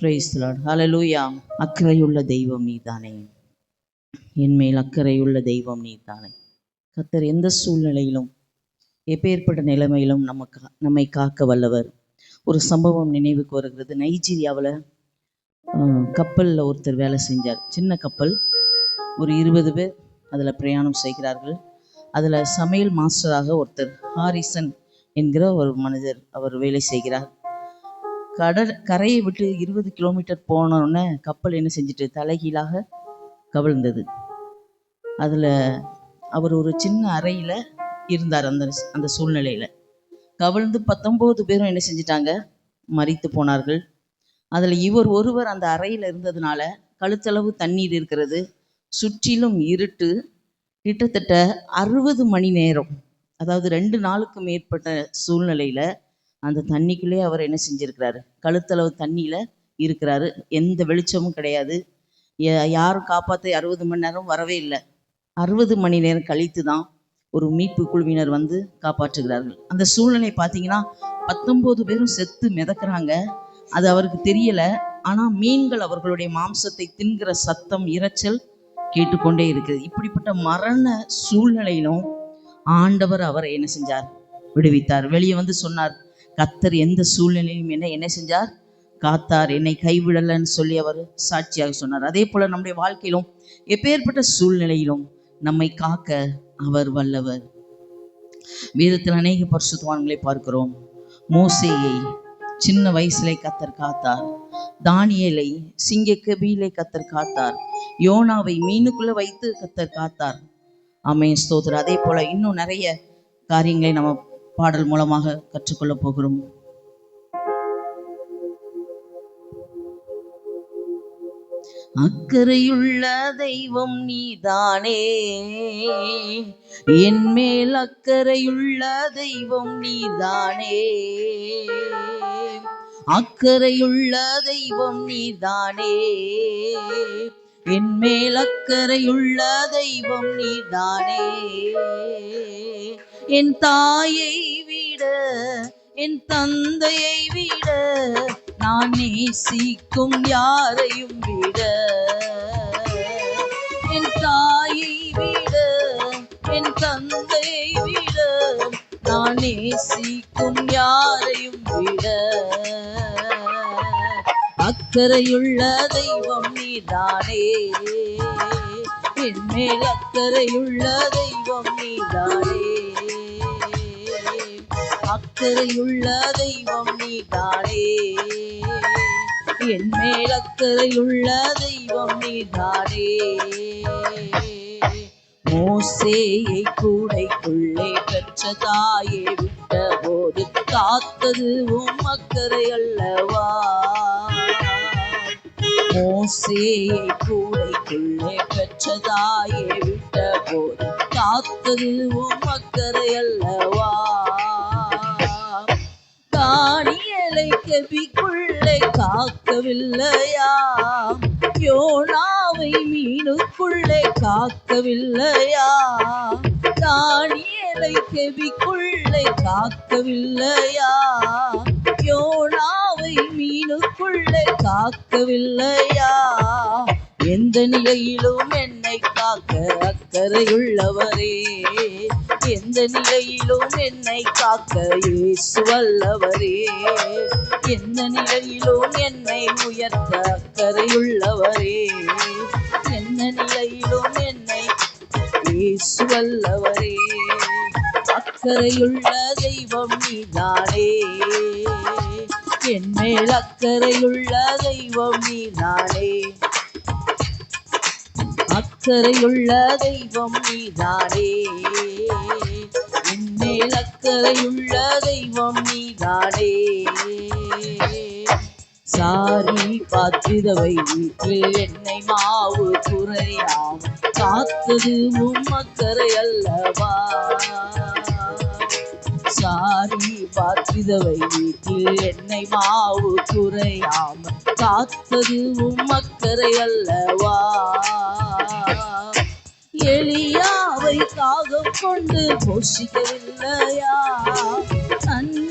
Price Lord அக்கறையுள்ள தெய்வம் நீதானே. என் மேல் அக்கறையுள்ள தெய்வம் நீதானே. கத்தர் எந்த சூழ்நிலையிலும் எப்பேற்பட்ட நிலைமையிலும் நமக்கு நம்மை காக்க வல்லவர். ஒரு சம்பவம் நினைவுக்கு வருகிறது. நைஜீரியாவில் கப்பலில் ஒருத்தர் வேலை செஞ்சார். சின்ன கப்பல். ஒரு இருபது பேர் அதில் பிரயாணம் செய்கிறார்கள். அதில் சமையல் மாஸ்டராக ஒருத்தர் ஹாரிசன் என்கிற ஒரு மனிதர் அவர் வேலை செய்கிறார். கடல் கரையை விட்டு இருபது கிலோமீட்டர் போனோடனே கப்பல் என்ன செஞ்சுட்டு தலைகீழாக கவிழ்ந்தது. அதில் அவர் ஒரு சின்ன அறையில் இருந்தார் அந்த அந்த சூழ்நிலையில். கவிழ்ந்து பத்தொம்போது பேரும் என்ன செஞ்சிட்டாங்க? மறித்து போனார்கள். அதில் இவர் ஒருவர் அந்த அறையில் இருந்ததுனால கழுத்தளவு தண்ணீர் இருக்கிறது. சுற்றிலும் இருட்டு. கிட்டத்தட்ட அறுபது மணி நேரம் அதாவது ரெண்டு நாளுக்கு மேற்பட்ட சூழ்நிலையில் அந்த தண்ணிக்குள்ளே அவர் என்ன செஞ்சிருக்கிறாரு? கழுத்தளவு தண்ணியில் இருக்கிறாரு. எந்த வெளிச்சமும் கிடையாது. யா- யாரும் காப்பாற்ற அறுபது மணி நேரம் வரவே இல்லை. அறுபது மணி நேரம் கழித்து தான் ஒரு மீட்பு குழுவினர் வந்து காப்பாற்றுகிறார்கள். அந்த சூழ்நிலை பார்த்தீங்கன்னா பத்தொம்போது பேரும் செத்து மிதக்குறாங்க. அது அவருக்கு தெரியலை. ஆனால் மீன்கள் அவர்களுடைய மாம்சத்தை தின்கிற சத்தம் இரைச்சல் கேட்டுக்கொண்டே இருக்குது. இப்படிப்பட்ட மரண சூழ்நிலையிலும் ஆண்டவர் அவரை என்ன செஞ்சார்? விடுவித்தார். வெளியே வந்து சொன்னார். கத்தர் எந்த சூழ்நிலையிலும் என்ன என்ன செஞ்சார்? காத்தார். என்னை கைவிடலன்னு சொல்லி அவர் சாட்சியாக சொன்னார். அதே போல நம்முடைய வாழ்க்கையிலும் எப்பேற்பட்ட சூழ்நிலையிலும் நம்மை காக்க அவர் வல்லவர். வேதத்தில் அநேக பரிசுத்தவான்களை பார்க்கிறோம். மோசையை சின்ன வயசுல கத்தர் காத்தார். தானியலை சிங்க கபிலை கத்தர் காத்தார். யோனாவை மீனுக்குள்ள வைத்து கத்தர் காத்தார். ஆமென். ஸ்தோத்திரம். அதே போல இன்னும் நிறைய காரியங்களை நம்ம பாடல் மூலமாக கற்றுக்கொள்ளப் போகிறோம். அக்கறையுள்ள தெய்வம் நீதானே. என் மேல் அக்கறையுள்ள தெய்வம் நீதானே. அக்கறையுள்ள தெய்வம் நீதானே. என் மேல் அக்கறையுள்ள தெய்வம் நீதானே. என் தாயை விட என் தந்தையை விட நான் நேசிக்கும் யாரையும் விட. என் தாயை விட என் தந்தையை விட நான் நேசிக்கும் யாரையும் விட. அக்கறையுள்ள தெய்வம் நீதானே. என் மேல் அக்கறையுள்ள தெய்வம் நீதானே. அக்கறையுள்ள தெய்வம் நீதானே என் மேல் அக்கறையுள்ள தெய்வம் நீதானே மோசேயை கூடைக்குள்ளே பெற்ற தாயை விட்ட போது காத்தது உம் அக்கறை அல்லவா? மோசேயை கூடைக்குள்ளே பெற்ற தாயை விட்ட போது காத்தது உம் அக்கறை அல்லவா? தானியலை கெபிக்குள்ளே காக்கவில்லையா? யோனாவை மீனுக்குள்ளே காக்கவில்லையா? தானியலை கெபிக்குள்ளே காக்கவில்லையா? யோனாவை மீனுக்குள்ளே காக்கவில்லையா? எந்த நிலையிலும் என்னை காக்க அக்கறையுள்ளவரே. எந்த நிலையிலும் என்னை காக்க இயேசு வல்லவரே. எந்த நிலையிலும் என்னை உயர்த்த அக்கறையுள்ளவரே. எந்த நிலையிலும் என்னை இயேசு வல்லவரே. அக்கறையுள்ள தெய்வம் நீதானே. என் மேல் அக்கறையுள்ள தெய்வம் நீதானே. அக்கறையுள்ள தெய்வம் நீதானே. என்மேல் அக்கறையுள்ள தெய்வம் நீதானே. சாரி பாத்திரவை வீட்டில் என்னை மாவு குறையாம் காத்தது உம் அக்கறை அல்லவா? சாரி பாத்திரவை வீட்டில் என்னை மாவு குறையாம காத்தது உம்மக்கரை அல்லவா? எளியாவை காகம் கொண்டு போஷிக்கவில்லையா? தண்ணீரை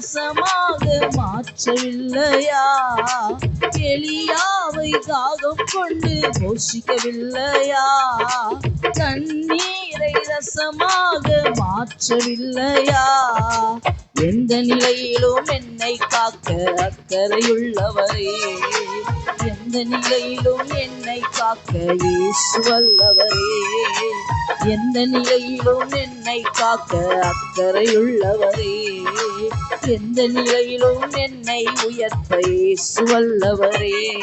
ரசமாக மாற்றவில்லையா? எளியாவை தாகம் கொண்டு போஷிக்கவில்லையா? தண்ணீரை ரசமாக மாற்றவில்லையா? எந்த நிலையிலும் என்னை காக்க அக்கறையுள்ளவரே. எந்த நிலையிலும் என்னை காக்க இயேசு எந்த நிலையிலும் என்னை காக்க அக்கறையுள்ளவரே. எந்த நிலையிலும் என்னை உயர்த்த இயேசு வல்லவரே.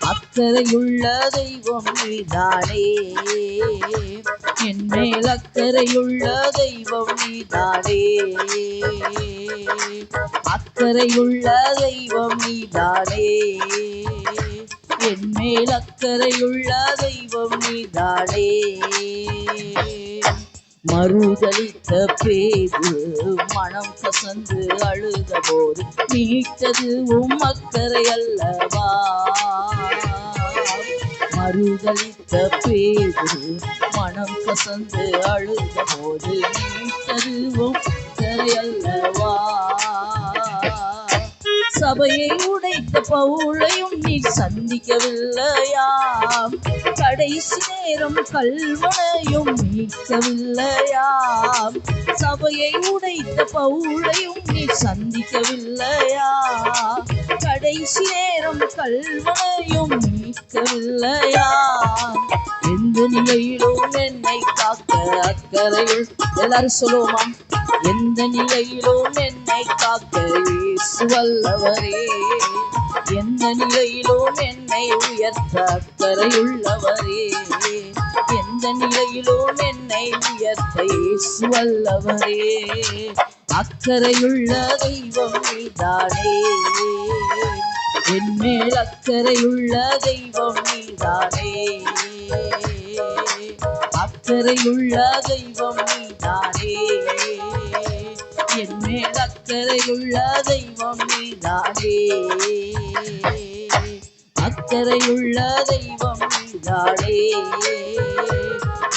அக்கறையுள்ள தெய்வம் நீதானே. என் மேல் அக்கறையுள்ள தெய்வம் நீதானே. அக்கறையுள்ள தெய்வம் நீதானே. என் மேல் அக்கறையுள்ள தெய்வம் நீதானே. மறுதளித்த பேது மனம் கசந்து அழுத போது மீட்டது உம்மக்கரை அல்லவா? மறுதளித்த பேது மனம் கசந்து அழுத போது மீட்டது உம்மக்கரை அல்லவா? சபையை உடைத்த பவுளையும் நீ சந்திக்கவில்லையாம். கடைசி நேரம் கல்வனையும் மீட்கவில்லையாம் சபையை உடைத்த பவுளையும் நீ சந்திக்கவில்லையா கடைசி நேரம் கல்வனையும் மீட்கவில்லையா எந்த நிலையிலும் என்னை காக்க அக்கறையில். எல்லாரும் சொல்லுவோமா எந்த நிலையிலும் என்னை காக்க இயேசு வல்லவரே எந்த நிலையிலும் என்னை உயர்த்த அக்கறையுள்ளவரே. எந்த நிலையிலும் என்னை உயர்த்த இயேசு வல்லவரே. அக்கறையுள்ள தெய்வம் நீதானே. என்மேல் அக்கறையுள்ள தெய்வம் நீதானே. அக்கறையுள்ள தெய்வம் நீதானே. என்மேல் அக்கறையுள்ள தெய்வம் நீதானே அக்கறையுள்ள தெய்வம் நீதானே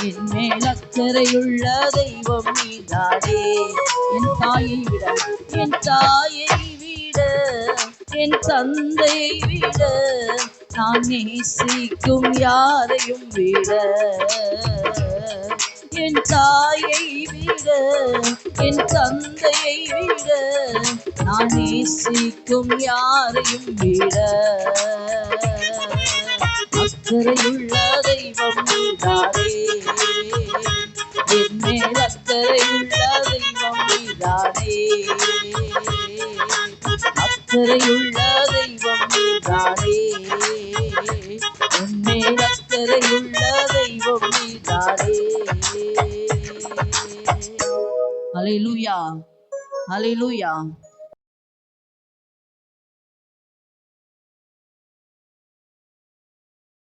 என் மேல் அக்கறையுள்ள தெய்வம் நீதானே என் தாயை விட என் தாயை விட என் தந்தையை விட நான் நேசிக்கும் யாரையும் விட. என் தாயை விட என் தந்தையை விட நான் நேசிக்கும் யாரையும் விட. அக்கறையுள்ள தெய்வம் நீதானே என் மேல் அக்கறையுள்ள தெய்வம் நீதானே அக்கறையுள்ள தெய்வம் நீதானே என் மேல் அக்கறையுள்ள தெய்வம் நீதானே Hallelujah. Hallelujah.